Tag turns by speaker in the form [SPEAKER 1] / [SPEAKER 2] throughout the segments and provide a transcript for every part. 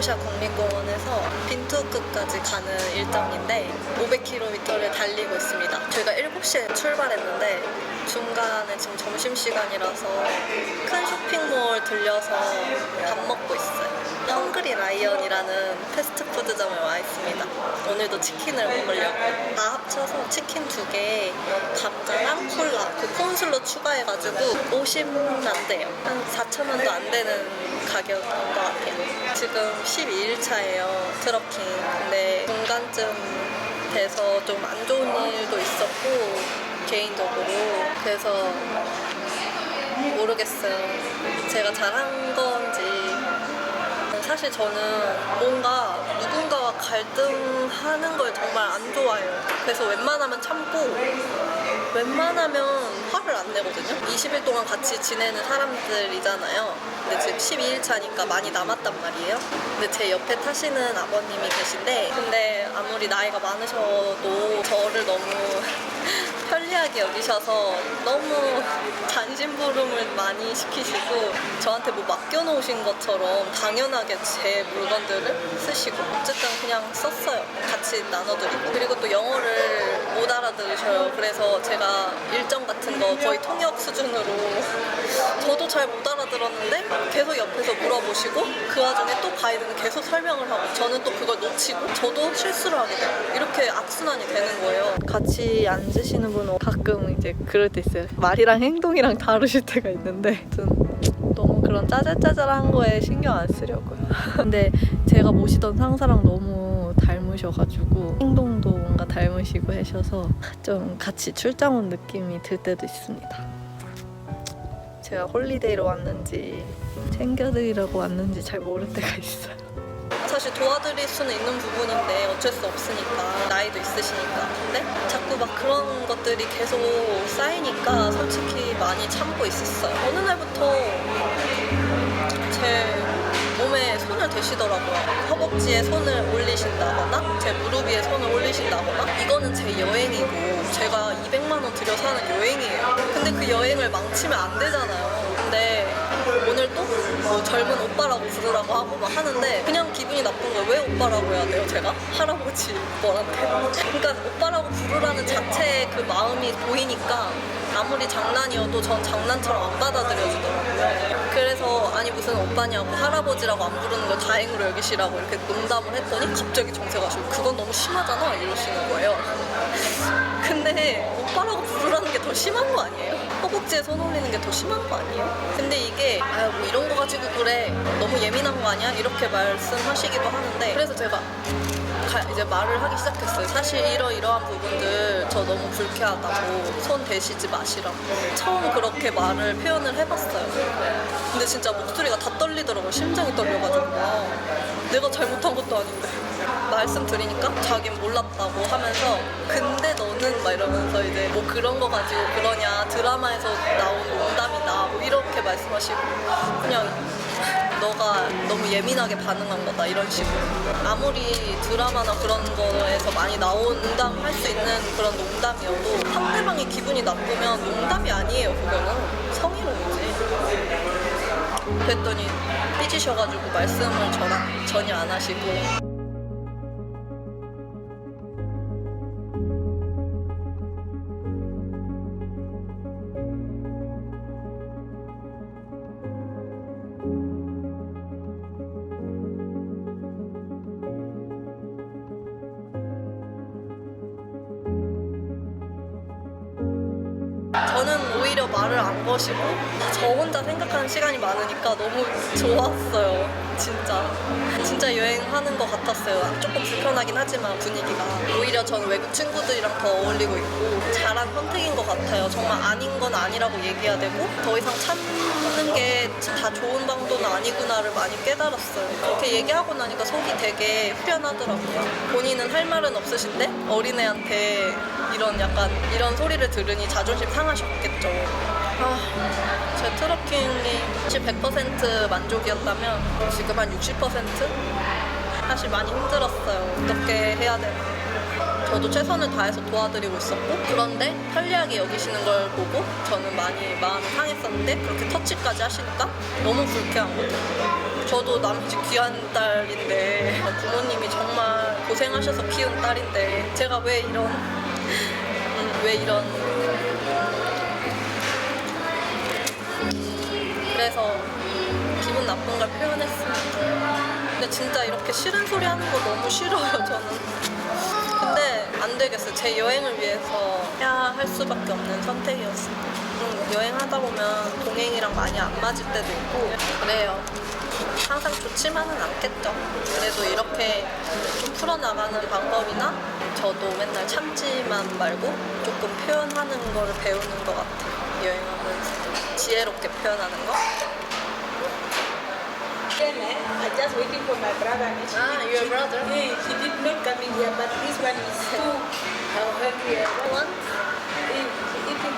[SPEAKER 1] 에토샤 국립공원에서 빈투크까지 가는 일정인데 500km를 달리고 있습니다. 저희가 7시에 출발했는데 중간에 지금 점심시간이라서 큰 쇼핑몰 들려서 밥 먹고 있어요. 헝그리 라이언이라는 패스트푸드점에 와 있습니다. 오늘도 치킨을 먹으려고. 다 합쳐서 치킨 두 개에 감자랑 콜라, 그 콘슬로 추가해가지고 50만 대요. 한 4천 원도 안 되는 가격인 것 같아요. 지금 12일차예요, 트러킹. 근데 중간쯤 돼서 좀 안 좋은 일도 있었고, 개인적으로. 그래서 모르겠어요. 제가 잘한 건지. 사실 저는 뭔가 누군가와 갈등하는 걸 정말 안 좋아해요. 그래서 웬만하면 참고, 웬만하면 화를 안 내거든요. 20일 동안 같이 지내는 사람들이잖아요. 근데 지금 12일 차니까 많이 남았단 말이에요. 근데 제 옆에 타시는 아버님이 계신데, 근데 아무리 나이가 많으셔도 저를 너무 편리하게 여기셔서 너무 잔심부름을 많이 시키시고 저한테 뭐 맡겨놓으신 것처럼 당연하게 제 물건들을 쓰시고 어쨌든 그냥 썼어요. 같이 나눠드리고 그리고 또 영어를 못 알아들으셔요. 그래서 제가 일정 같은 거 거의 통역 수준으로 저도 잘 못 알아들었는데 계속 옆에서 물어보시고 그 와중에 또 가이드는 계속 설명을 하고 저는 또 그걸 놓치고 저도 실수를 하게 돼요. 이렇게 악순환이 되는 거예요. 같이 앉으시는 분은 가끔 이제 그럴 때 있어요. 말이랑 행동이랑 다르실 때가 있는데 좀 너무 그런 짜잘짜잘한 거에 신경 안 쓰려고요. 근데 제가 모시던 상사랑 너무 닮으셔가지고 행동도 뭔가 닮으시고 하셔서 좀 같이 출장 온 느낌이 들 때도 있습니다. 제가 홀리데이로 왔는지 챙겨드리려고 왔는지 잘 모를 때가 있어요. 사실 도와드릴 수는 있는 부분인데 어쩔 수 없으니까 나이도 있으시니까. 근데 자꾸 막 그런 것들이 계속 쌓이니까 솔직히 많이 참고 있었어요. 어느 날부터 제 몸에 손을 대시더라고요. 허벅지에 손을 올리신다거나 제 무릎 위에 손을 올리신다거나 이거는 제 여행이고 제가 200만 원 들여서 하는 여행이에요. 근데 그 여행을 망치면 안 되잖아요 뭐 젊은 오빠라고 부르라고 하고 막 하는데 그냥 기분이 나쁜 거예요. 왜 오빠라고 해야 돼요, 제가? 할아버지 뭐한테. 그러니까 오빠라고 부르라는 자체의 그 마음이 보이니까 아무리 장난이어도 전 장난처럼 안 받아들여지더라고요. 그래서 아니 무슨 오빠냐고 할아버지라고 안 부르는 걸 다행으로 여기시라고 이렇게 농담을 했더니 갑자기 정색가 하시고 그건 너무 심하잖아 이러시는 거예요. 근데 오빠라고 더 심한 거 아니에요? 허벅지에 손 올리는 게 더 심한 거 아니에요? 근데 이게 아유 뭐 이런 거 가지고 그래 너무 예민한 거 아니야? 이렇게 말씀하시기도 하는데 그래서 제가 가- 이제 말을 하기 시작했어요. 사실 이러이러한 부분들 저 너무 불쾌하다고 손 대시지 마시라고 처음 그렇게 말을 표현을 해봤어요. 근데 진짜 목소리가 다 떨리더라고요. 심장이 떨려가지고 내가 잘못한 것도 아닌데 말씀드리니까 자긴 몰랐다고 하면서 근데 너는 막 이러면서 이제 뭐 그런 거 가지고 그러냐 드라마에서 나온 농담이다 뭐 이렇게 말씀하시고 그냥 너가 너무 예민하게 반응한 거다 이런 식으로. 아무리 드라마나 그런 거에서 많이 나온 농담 할 수 있는 그런 농담이어도 상대방이 기분이 나쁘면 농담이 아니에요 그거는. 성희롱이지. 그랬더니 삐지셔가지고 말씀을 저랑 전혀 안 하시고 안 거시고 저 혼자 생각하는 시간이 많으니까 너무 좋았어요. 진짜. 진짜 여행하는 것 같았어요. 조금 불편하긴 하지만 분위기가. 오히려 전 외국 친구들이랑 더 어울리고 있고 잘한 선택인 것 같아요. 정말 아닌 건 아니라고 얘기해야 되고 더 이상 참는 게 다 좋은 방도는 아니구나를 많이 깨달았어요. 그렇게 얘기하고 나니까 속이 되게 후련하더라고요. 본인은 할 말은 없으신데 어린애한테 이런 약간 이런 소리를 들으니 자존심 상하셨겠죠. 아, 제 트러킹이 100% 만족이었다면 지금 한 60%? 사실 많이 힘들었어요. 어떻게 해야 되나. 저도 최선을 다해서 도와드리고 있었고 그런데 편리하게 여기시는 걸 보고 저는 많이 마음이 상했었는데 그렇게 터치까지 하시니까 너무 불쾌한 거죠. 저도 남의 집 귀한 딸인데 부모님이 정말 고생하셔서 키운 딸인데 제가 왜 이런 음, 왜 이런 그래서 기분 나쁜 걸 표현했습니다. 근데 진짜 이렇게 싫은 소리 하는 거 너무 싫어요, 저는. 근데 안 되겠어요. 제 여행을 위해서 해야 할 수밖에 없는 선택이었습니다. 음, 여행하다 보면 동행이랑 많이 안 맞을 때도 있고 그래요. 항상 좋지만은 않겠죠. 그래도 이렇게 좀 풀어나가는 방법이나 저도 맨날 참지만 말고 조금 표현하는 거를 배우는 것 같아요. 여행하면서 지혜롭게 표현하는 거.
[SPEAKER 2] I just waiting for my brother.
[SPEAKER 1] Ah, your brother?
[SPEAKER 2] Yeah, she did not come in here, but this one is too uh, hungry.
[SPEAKER 1] One?
[SPEAKER 2] Eh, eating.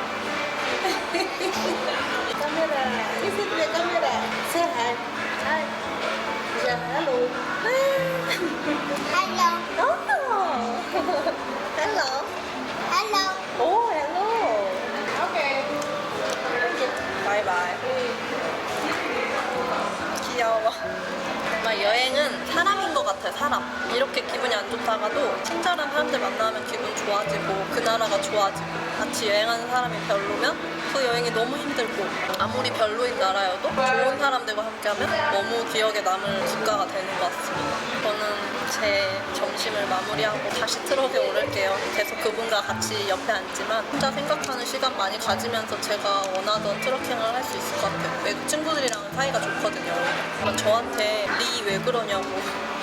[SPEAKER 1] 여행은 사람인 것 같아요, 사람. 이렇게 기분이 안 좋다가도 친절한 사람들 만나면 기분 좋아지고 그 나라가 좋아지고 같이 여행하는 사람이 별로면 그 여행이 너무 힘들고 아무리 별로인 나라여도 좋은 사람들과 함께하면 너무 기억에 남을 국가가 되는 것 같습니다. 저는 제 점심을 마무리하고 다시 트럭에 오를게요. 계속 그분과 같이 옆에 앉지만 혼자 생각하는 시간 많이 가지면서 제가 원하던 트러킹을 할 수 있을 것 같아요. 외국 친구들이랑은 사이가 좋거든요. 저한테 리 왜 그러냐고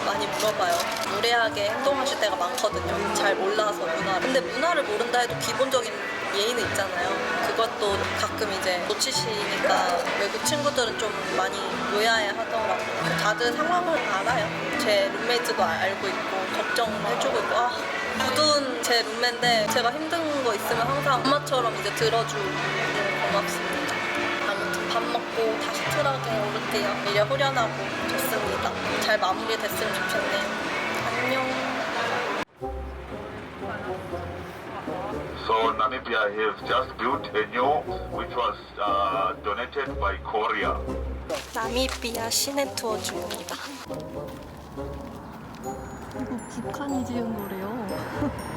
[SPEAKER 1] 많이 물어봐요. 무례하게 행동하실 때가 많거든요. 잘 몰라서 문화를. 근데 문화를 모른다 해도 기본적인 예의는 있잖아요. 그것도 가끔 이제 놓치시니까 외국 친구들은 좀 많이 의아해 하더라고요. 다들 상황을 알아요. 제 룸메이트도 알고 있고 걱정해주고 있고 아 부둔 제 룸메인데 제가 힘든 거 있으면 항상 엄마처럼 이제 들어주고 고맙습니다. 트럭에 오를게요. 이래 후련하고 좋습니다. 잘 마무리됐으면 좋겠네요. 안녕.
[SPEAKER 3] So Namibia has just built a new, which was uh, donated by Korea.
[SPEAKER 1] 나미비아 시내 투어 중입니다. 이거 북한이 지은 거래요.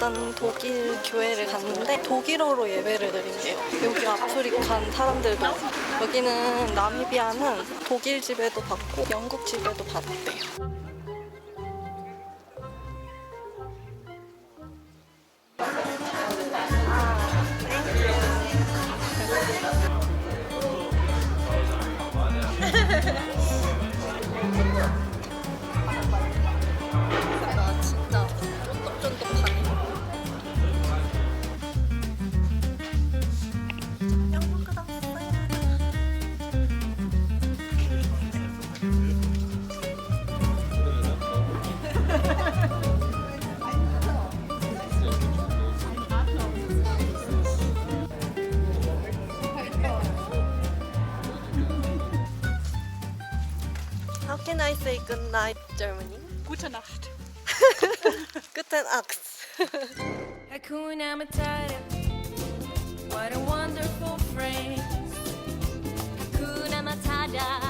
[SPEAKER 1] 어떤 독일 교회를 갔는데 독일어로 예배를 드린대요. 여기 아프리칸 사람들도 여기는 나미비아는 독일 집에도 받고 영국 집에도 받대요. say good night, Germany.
[SPEAKER 2] Gute Nacht.
[SPEAKER 1] Gute Nacht.
[SPEAKER 4] Hakuna Matata. What a wonderful phrase. Hakuna Matata.